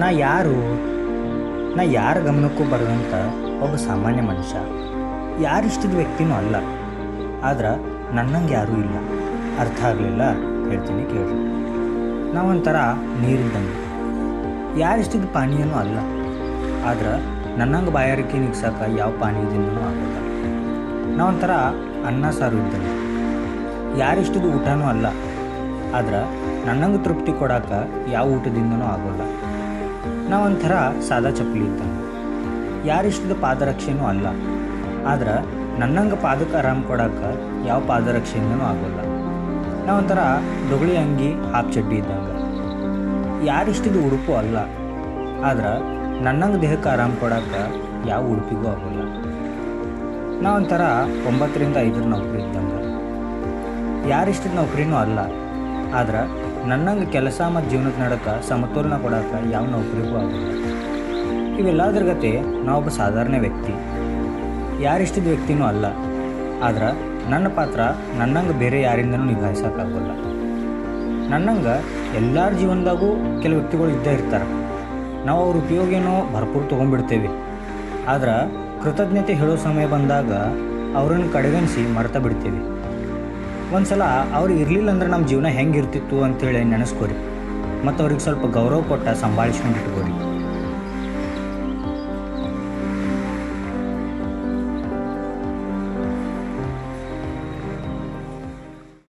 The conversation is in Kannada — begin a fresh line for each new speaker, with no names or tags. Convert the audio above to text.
ನಾ ಯಾರು? ನಾ ಯಾರ ಗಮನಕ್ಕೂ ಬರದಂಥ ಒಬ್ಬ ಸಾಮಾನ್ಯ ಮನುಷ್ಯ. ಯಾರಿಷ್ಟದ ವ್ಯಕ್ತಿನೂ ಅಲ್ಲ. ಆದ್ರೆ ನನ್ನಂಗೆ ಯಾರೂ ಇಲ್ಲ. ಅರ್ಥ ಆಗಲಿಲ್ಲ? ಹೇಳ್ತೀನಿ ಕೇಳಿ ನಾವೊಂಥರ ನೀರಿದ್ದಂಗೆ ಯಾರಿಷ್ಟದ ಪಾನೀಯನೂ ಅಲ್ಲ. ಆದ್ರೆ ನನ್ನಂಗೆ ಬಾಯಾರಿಕೆ ನಿಗ್ಸಾಕ ಯಾವ ಪಾನೀಯದಿಂದನೂ ಆಗಲ್ಲ ನಾವೊಂಥರ ಅನ್ನ ಸಾರು ಇದ್ದಂಗೆ. ಯಾರಿಷ್ಟದ ಊಟನೂ ಅಲ್ಲ. ಆದ್ರೆ ನನ್ನಂಗೆ ತೃಪ್ತಿ ಕೊಡಾಕ ಯಾವ ಊಟದಿಂದನೂ ಆಗೋಲ್ಲ. ನಾವೊಂಥರ ಸಾದಾ ಚಪ್ಪಲಿ ಇದ್ದಂಗೆ ಯಾರಿಷ್ಟದ ಪಾದರಕ್ಷೆನೂ ಅಲ್ಲ. ಆದ್ರೆ ನನ್ನಂಗೆ ಪಾದಕ್ಕೆ ಆರಾಮ್ ಕೊಡಕ್ಕೆ ಯಾವ ಪಾದರಕ್ಷೆಯಿಂದನೂ ಆಗೋಲ್ಲ. ನಾವೊಂಥರ ದೊಗಳಿ ಅಂಗಿ, ಹಾಪ್ ಚಡ್ಡಿ ಇದ್ದಂಗೆ. ಯಾರಿಷ್ಟದ ಉಡುಪು ಅಲ್ಲ. ಆದ್ರೆ ನನ್ನಂಗೆ ದೇಹಕ್ಕೆ ಆರಾಮ್ ಕೊಡಕ್ಕೆ ಯಾವ ಉಡುಪಿಗೂ ಆಗೋಲ್ಲ. ನಾವೊಂಥರ ಒಂಬತ್ತರಿಂದ ಐದರ ನೌಕರಿ ಇದ್ದಂಗೆ. ಯಾರಿಷ್ಟದ ನೌಕರಿನೂ ಅಲ್ಲ. ಆದ್ರೆ ನನ್ನಂಗೆ ಕೆಲಸ ಮತ್ತು ಜೀವನದ ನಡಕ ಸಮತೋಲನ ಕೊಡೋಕೆ ಯಾವ ನೌಕರಿಗೂ ಆಗಲ್ಲ. ಇವೆಲ್ಲದ್ರ ಗತೆ ನಾವೊಬ್ಬ ಸಾಧಾರಣ ವ್ಯಕ್ತಿ. ಯಾರಿಷ್ಟದ ವ್ಯಕ್ತಿನೂ ಅಲ್ಲ. ಆದ್ರೆ ನನ್ನ ಪಾತ್ರ ನನ್ನಂಗೆ ಬೇರೆ ಯಾರಿಂದನೂ ನಿಭಾಯಿಸೋಕ್ಕಾಗಲ್ಲ. ನನ್ನಂಗೆ ಎಲ್ಲರ ಜೀವನದಾಗೂ ಕೆಲವು ವ್ಯಕ್ತಿಗಳು ಇದ್ದೇ ಇರ್ತಾರೆ. ನಾವು ಅವ್ರ ಉಪಯೋಗೇನೋ ಭರ್ಪೂರ್ ತೊಗೊಂಡ್ಬಿಡ್ತೇವೆ. ಆದ್ರೆ ಕೃತಜ್ಞತೆ ಹೇಳೋ ಸಮಯ ಬಂದಾಗ ಅವರನ್ನು ಕಡೆಗಣಿಸಿ ಮರ್ತಾ ಬಿಡ್ತೇವೆ. ಒಂದ್ಸಲ ಅವ್ರು ಇರಲಿಲ್ಲ ಅಂದ್ರೆ ನಮ್ಮ ಜೀವನ ಹೆಂಗಿರ್ತಿತ್ತು ಅಂತೇಳಿ ನೆನೆಸ್ಕೊರಿ ಮತ್ತು ಅವ್ರಿಗೆ ಸ್ವಲ್ಪ ಗೌರವ ಕೊಟ್ಟ ಸಂಭಾಳಿಸ್ಕೊಂಡು ಇಟ್ಕೋರಿ